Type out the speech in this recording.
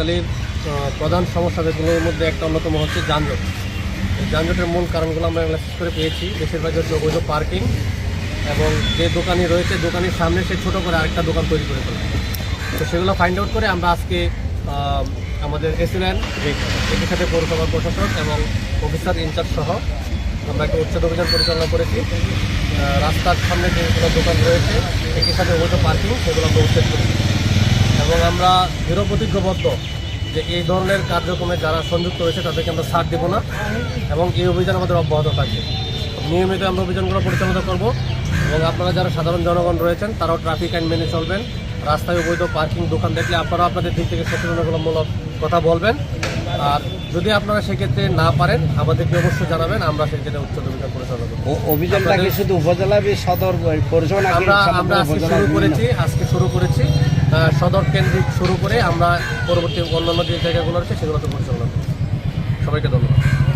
নোয়াখালীর প্রধান সমস্যা যেগুলোর মধ্যে একটা অন্যতম হচ্ছে যানজট। যানজটের মূল কারণগুলো আমরা অ্যানালাইসিস করে পেয়েছি। বেশিরভাগ হচ্ছে অবৈধ পার্কিং এবং যে দোকানি রয়েছে, দোকানের সামনে সে ছোটো করে আরেকটা দোকান তৈরি করে ফেলে। তো সেগুলো ফাইন্ড আউট করে আমরা আজকে আমাদের এসিল্যান একই সাথে পৌরসভার প্রশাসক এবং অফিসার ইনচার্জ সহ আমরা একটা উচ্ছেদ অভিযান পরিচালনা করেছি। রাস্তার সামনে যেগুলো দোকান রয়েছে একই সাথে অবৈধ পার্কিং সেগুলো আমরা উচ্ছেদ করেছি। আমরা দৃঢ় প্রতিজ্ঞবদ্ধ যে এই ধরনের কার্যক্রমে যারা সংযুক্ত রয়েছে তাদেরকে আমরা ছাড় দেবো না এবং এই অভিযান আমাদের অব্যাহত থাকবে। নিয়মিত আমরা অভিযানগুলো পরিচালনা করব এবং আপনারা যারা সাধারণ জনগণ রয়েছেন তারাও ট্রাফিক আইন মেনে চলবেন। রাস্তায় অবৈধ পার্কিং দোকান দেখলে আপনারাও আপনাদের দিক থেকে সচেতনতামূলক কথা বলবেন। আর যদি আপনারা সেক্ষেত্রে না পারেন আমাদেরকে অবশ্যই জানাবেন আমরা সেক্ষেত্রে উচ্চ অভিযান পরিচালনা করব। অভিযানটা কি শুধু উপজেলা সদর আমরা আমরা আজকে শুরু করেছি আজকে শুরু করেছি। সদর কেন্দ্রিক শুরু করে আমরা পরবর্তী অন্যান্য যে জায়গাগুলো আছে সেগুলোতে পরিচালনা করব সবাইকে ধন্যবাদ।